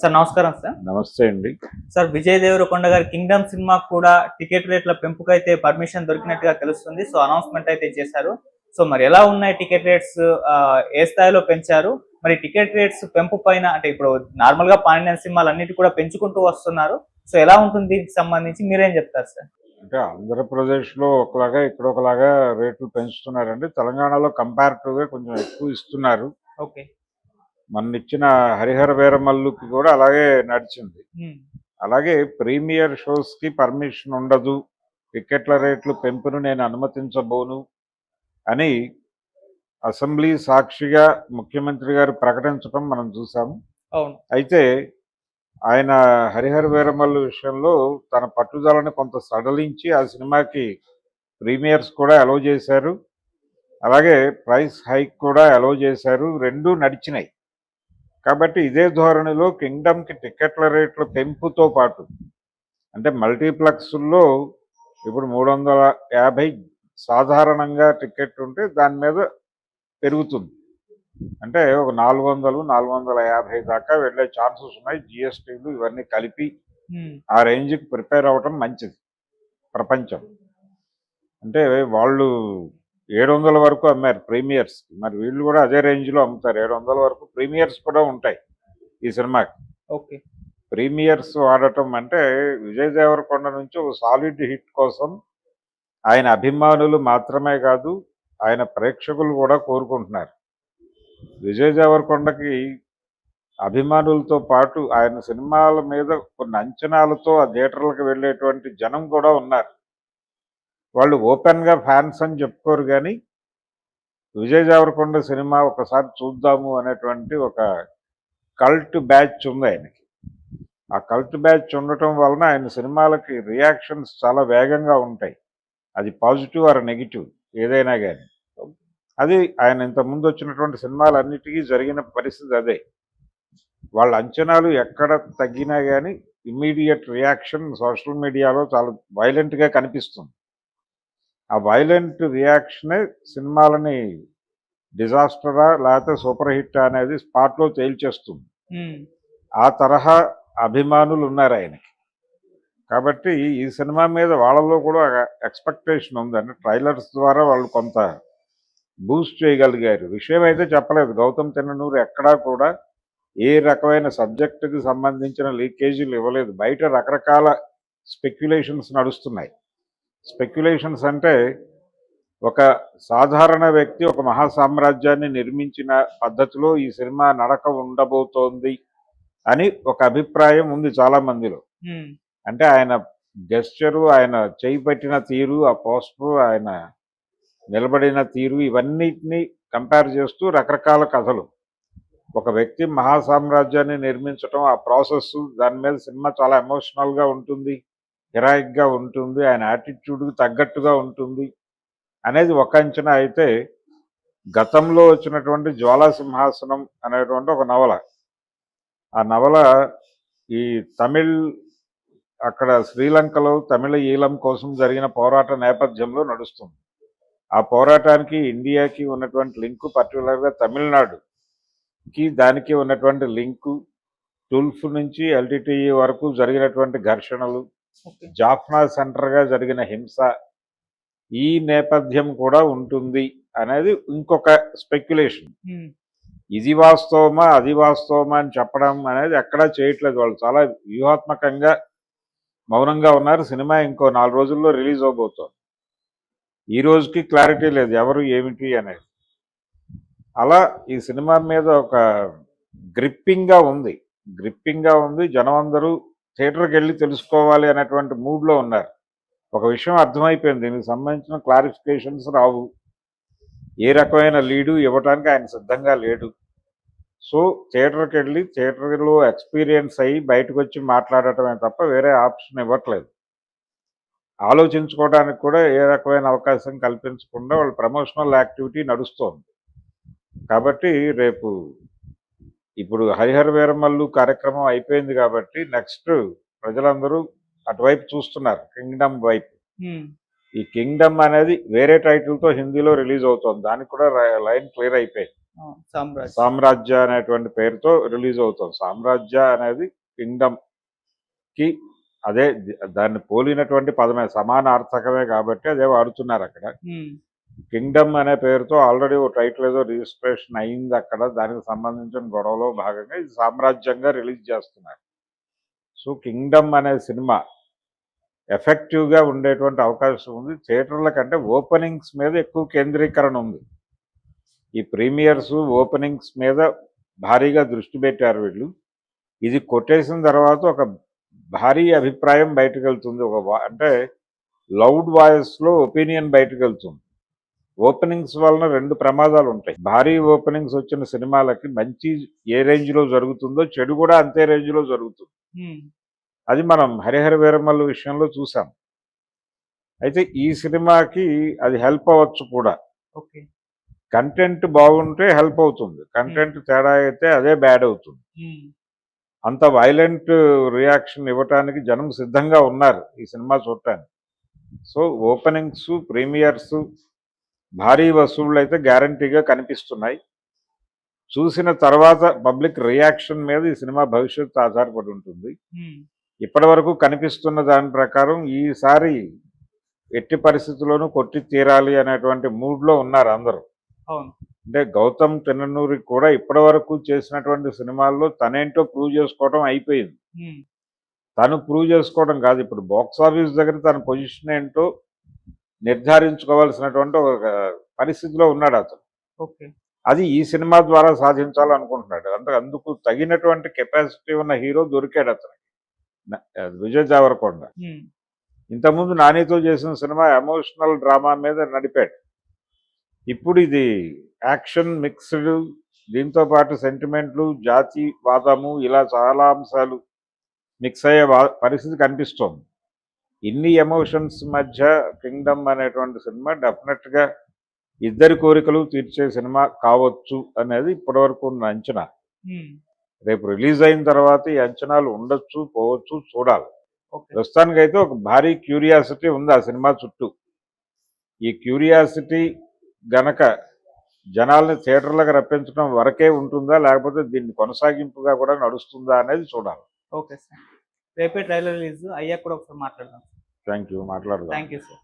Sir నమస్కారం sir. నమస్తే అండి. సార్ విజయ్ దేవరకొండ గారి కింగ్డమ్ సినిమా కూడా టికెట్ రేట్ల పెంపుకైతే పర్మిషన్ దొరికినట్టుగా తెలుస్తుంది. సో అనౌన్స్మెంట్ అయితే చేశారు. సో మరి ఎలా ఉన్నాయి టికెట్ రేట్స్? ఏ స్థాయిలో పెంచారు? మరి టికెట్ రేట్స్ పెంపు పైన అంటే ఇప్పుడు నార్మల్గా పాండ్యన్ సినిమాలు అన్నిటి కూడా పెంచుకుంటూ వస్తున్నారు. సో ఎలా ఉంటుంది దీనికి సంబంధించి? మీరేం చెప్తారు సార్? అంటే ఆంధ్రప్రదేశ్లో ఒకలాగా ఇక్కడ ఒకలాగా రేట్లు పెంచుతున్నారండి. తెలంగాణలో comparative గా కొంచెం ఎక్కువ ఇస్తున్నారు. ఓకే. మన ఇచ్చిన హరిహర వీరమల్లుకి కూడా అలాగే నడిచింది. అలాగే ప్రీమియర్ షోస్కి పర్మిషన్ ఉండదు. టికెట్ల రేట్లు పెంపును నేను అనుమతించబోను అని అసెంబ్లీ సాక్షిగా ముఖ్యమంత్రి గారు ప్రకటించడం మనం చూసాము అయితే ఆయన హరిహర వీరమల్లు విషయంలో తన పట్టుదలని కొంత సడలించి ఆ సినిమాకి ప్రీమియర్స్ కూడా అలౌ చేశారు. అలాగే ప్రైస్ హైక్ కూడా అలౌ చేశారు. రెండు నడిచినాయి. కాబట్టి ఇదే ధోరణిలో కింగ్డమ్కి టికెట్ల రేట్ల పెంపుతో పాటు అంటే మల్టీప్లెక్స్లో ఇప్పుడు మూడు వందల యాభై సాధారణంగా టికెట్ ఉంటే దాని మీద పెరుగుతుంది. అంటే ఒక నాలుగు వందలు నాలుగు వందల యాభై దాకా వెళ్ళే ఛాన్సెస్ ఉన్నాయి. జిఎస్టీలు ఇవన్నీ కలిపి ఆ రేంజ్కి ప్రిపేర్ అవ్వటం మంచిది ప్రపంచం. అంటే వాళ్ళు ఏడు వందల వరకు అమ్మారు ప్రీమియర్స్. మరి వీళ్ళు కూడా అదే రేంజ్లో అమ్ముతారు. ఏడు వందల వరకు ప్రీమియర్స్ కూడా ఉంటాయి ఈ సినిమాకి. ఓకే. ప్రీమియర్స్ వాడటం అంటే విజయ్ దేవరకొండ నుంచి ఒక సాలిడ్ హిట్ కోసం ఆయన అభిమానులు మాత్రమే కాదు ఆయన ప్రేక్షకులు కూడా కోరుకుంటున్నారు. విజయ్ దేవరకొండకి అభిమానులతో పాటు ఆయన సినిమాల మీద కొన్ని అంచనాలతో ఆ థియేటర్లకు వెళ్ళేటువంటి జనం కూడా ఉన్నారు. వాళ్ళు ఓపెన్గా ఫ్యాన్స్ అని చెప్పుకోరు కానీ విజయ్ దేవరకొండ సినిమా ఒకసారి చూద్దాము అనేటువంటి ఒక కల్ట్ బ్యాచ్ ఉంది ఆయనకి. ఆ కల్ట్ బ్యాచ్ ఉండటం వలన ఆయన సినిమాలకి రియాక్షన్స్ చాలా వేగంగా ఉంటాయి. అది పాజిటివ్ ఆర్ నెగిటివ్ ఏదైనా కానీ అది ఆయన ఇంతకుముందు ముందు వచ్చినటువంటి సినిమాలన్నిటికీ జరిగిన పరిస్థితి అదే. వాళ్ళ అంచనాలు ఎక్కడ తగ్గినా కానీ ఇమ్మీడియట్ రియాక్షన్ సోషల్ మీడియాలో చాలా వైలెంట్గా కనిపిస్తుంది. ఆ వైలెంట్ రియాక్షనే సినిమాలని డిజాస్టరా లేకపోతే సూపర్ హిట్ అనేది స్పాట్లో తేల్చేస్తుంది. ఆ తరహా అభిమానులు ఉన్నారు ఆయనకి. కాబట్టి ఈ సినిమా మీద వాళ్ళలో కూడా ఎక్స్పెక్టేషన్ ఉంది. అంటే ట్రైలర్స్ ద్వారా వాళ్ళు కొంత బూస్ట్ చేయగలిగారు. విషయం అయితే చెప్పలేదు. గౌతమ్ తిన్ననూరు ఎక్కడా కూడా ఏ రకమైన సబ్జెక్టుకి సంబంధించిన లీకేజీలు ఇవ్వలేదు. బయట రకరకాల స్పెక్యులేషన్స్ నడుస్తున్నాయి. స్పెక్యులేషన్స్ అంటే ఒక సాధారణ వ్యక్తి ఒక మహాసామ్రాజ్యాన్ని నిర్మించిన పద్ధతిలో ఈ సినిమా నడక ఉండబోతోంది అని ఒక అభిప్రాయం ఉంది చాలా మందిలో. అంటే ఆయన గెస్చరు ఆయన చేయి పెట్టిన తీరు ఆ పోస్టరు ఆయన నిలబడిన తీరు ఇవన్నిటిని కంపేర్ చేస్తూ రకరకాల కథలు. ఒక వ్యక్తి మహాసామ్రాజ్యాన్ని నిర్మించడం ఆ ప్రాసెస్ దాని మీద సినిమా చాలా ఎమోషనల్గా ఉంటుంది. హిరాయిక్గా ఉంటుంది ఆయన యాటిట్యూడ్కి తగ్గట్టుగా ఉంటుంది అనేది ఒక అంచనా. అయితే గతంలో వచ్చినటువంటి జ్వాలసింహాసనం అనేటువంటి ఒక నవల. ఆ నవల ఈ తమిళ్ అక్కడ శ్రీలంకలో తమిళ ఈలం కోసం జరిగిన పోరాట నేపథ్యంలో నడుస్తుంది. ఆ పోరాటానికి ఇండియాకి ఉన్నటువంటి లింకు పర్టికులర్గా తమిళనాడుకి దానికి ఉన్నటువంటి లింకు టుల్ఫ్ నుంచి ఎల్టీటీఈ వరకు జరిగినటువంటి ఘర్షణలు జాఫ్నా సెంటర్గా జరిగిన హింస ఈ నేపథ్యం కూడా ఉంటుంది అనేది ఇంకొక స్పెక్యులేషన్. ఇది వాస్తవమా అది వాస్తవమా అని చెప్పడం అనేది ఎక్కడా చేయట్లేదు వాళ్ళు. చాలా వ్యూహాత్మకంగా మౌనంగా ఉన్నారు. సినిమా ఇంకో నాలుగు రోజుల్లో రిలీజ్ అవబోతోంది. ఈ రోజుకి క్లారిటీ లేదు. ఎవరు ఏమిటి అనేది. అలా ఈ సినిమా మీద ఒక గ్రిప్పింగ్గా ఉంది. గ్రిప్పింగ్గా ఉంది. జనం అందరూ థియేటర్కి వెళ్ళి తెలుసుకోవాలి అనేటువంటి మూడ్లో ఉన్నారు. ఒక విషయం అర్థమైపోయింది. దీనికి సంబంధించిన క్లారిఫికేషన్స్ రావు. ఏ రకమైన లీడు ఇవ్వటానికి ఆయన సిద్ధంగా లేడు. సో థియేటర్కి వెళ్ళి థియేటర్లో ఎక్స్పీరియన్స్ అయ్యి బయటకు వచ్చి మాట్లాడటమే తప్ప వేరే ఆప్షన్ ఇవ్వట్లేదు. ఆలోచించుకోవడానికి కూడా ఏ రకమైన అవకాశం కల్పించకుండా వాళ్ళ ప్రమోషనల్ యాక్టివిటీ నడుస్తోంది. కాబట్టి రేపు ఇప్పుడు హరిహర వీరమల్లు కార్యక్రమం అయిపోయింది కాబట్టి నెక్స్ట్ ప్రజలందరూ అటువైపు చూస్తున్నారు కింగ్డమ్ వైపు. ఈ కింగ్డమ్ అనేది వేరే టైటిల్తో హిందీలో రిలీజ్ అవుతుంది. దానికి కూడా లైన్ క్లియర్ అయిపోయింది. సామ్రాజ్య. అనేటువంటి పేరుతో రిలీజ్ అవుతుంది. సామ్రాజ్య అనేది కింగ్డమ్కి అదే దాన్ని పోలినటువంటి పదమే సమాన అర్థకమే కాబట్టి అదే వాడుతున్నారు అక్కడ. కింగ్డమ్ అనే పేరుతో ఆల్రెడీ ఓ టైటిల్ ఏదో రిజిస్ట్రేషన్ అయింది అక్కడ. దానికి సంబంధించిన గొడవలో భాగంగా ఇది సామ్రాజ్యంగా రిలీజ్ చేస్తున్నారు. సో కింగ్డమ్ అనే సినిమా ఎఫెక్టివ్గా ఉండేటువంటి అవకాశం ఉంది. థియేటర్ల కంటే ఓపెనింగ్స్ మీద ఎక్కువ కేంద్రీకరణ ఉంది. ఈ ప్రీమియర్స్ ఓపెనింగ్స్ మీద భారీగా దృష్టి పెట్టారు వీళ్ళు. ఇది కొట్టేసిన తర్వాత ఒక భారీ అభిప్రాయం బయటకు వెళ్తుంది ఒక అంటే లౌడ్ వాయిస్లో ఒపీనియన్ బయటకు వెళ్తుంది ఓపెనింగ్స్ వలన రెండు ప్రమాదాలు ఉంటాయి. భారీ ఓపెనింగ్స్ వచ్చిన సినిమాలకి మంచి ఏ రేంజ్లో జరుగుతుందో చెడు కూడా అంతే రేంజ్లో జరుగుతుంది. ఉమ్, అది మనం హరిహర వీరమల్లు విషయంలో చూసాం. అయితే ఈ సినిమాకి అది హెల్ప్ అవ్వచ్చు కూడా. కంటెంట్ బాగుంటే హెల్ప్ అవుతుంది. కంటెంట్ తేడా అయితే అదే బ్యాడ్ అవుతుంది. అంత వైలెంట్ రియాక్షన్ ఇవ్వటానికి జనం సిద్ధంగా ఉన్నారు ఈ సినిమా చూడటానికి. సో ఓపెనింగ్స్ ప్రీమియర్స్ భారీ వసూళ్ళు అయితే గ్యారంటీగా కనిపిస్తున్నాయి. చూసిన తర్వాత పబ్లిక్ రియాక్షన్ మీద ఈ సినిమా భవిష్యత్తు ఆధారపడి ఉంటుంది. ఇప్పటి వరకు కనిపిస్తున్న దాని ప్రకారం ఈసారి ఎట్టి పరిస్థితుల్లోనూ కొట్టి తీరాలి అనేటువంటి మూడ్లో ఉన్నారు అందరూ. అంటే గౌతమ్ తిన్ననూరి కూడా ఇప్పటి వరకు చేసినటువంటి సినిమాల్లో తనేంటో ప్రూవ్ చేసుకోవడం అయిపోయింది. తను ప్రూవ్ చేసుకోవడం కాదు ఇప్పుడు బాక్స్ ఆఫీస్ దగ్గర తన పొజిషన్ ఏంటో నిర్ధారించుకోవాల్సినటువంటి ఒక పరిస్థితిలో ఉన్నాడు అతను. అది ఈ సినిమా ద్వారా సాధించాలనుకుంటున్నాడు. అంటే అందుకు తగినటువంటి కెపాసిటీ ఉన్న హీరో దొరికాడు అతనికి. విజయ్ దేవరకొండ ఉమ్, ఇంతకుముందు నానితో చేసిన సినిమా ఎమోషనల్ డ్రామా మీద నడిపాడు. ఇప్పుడు ఇది యాక్షన్ మిక్స్డ్ దీంతో పాటు సెంటిమెంట్లు జాతి వాదము ఇలా చాలా అంశాలు మిక్స్ అయ్యే పరిస్థితి కనిపిస్తోంది. ఇన్ని ఎమోషన్స్ మధ్య కింగ్డమ్ అనేటువంటి సినిమా డెఫినెట్గా ఇద్దరి కోరికలు తీర్చే సినిమా కావచ్చు అనేది ఇప్పటివరకు ఉన్న అంచనా. రేపు రిలీజ్ అయిన తర్వాత ఈ అంచనాలు ఉండొచ్చు పోవచ్చు చూడాలి. ప్రస్తుతానికైతే ఒక భారీ క్యూరియాసిటీ ఉంది ఆ సినిమా చుట్టూ. ఈ క్యూరియాసిటీ గనక జనాల్ని థియేటర్లకు రప్పించడం వరకే ఉంటుందా లేకపోతే దీన్ని కొనసాగింపుగా కూడా నడుస్తుందా అనేది చూడాలి. Okay sir. రేపే ట్రైలర్ రిలీజ్. అయ్యాక కూడా ఒకసారి మాట్లాడదాం. థ్యాంక్ యూ మాట్లాడదాం. Thank you sir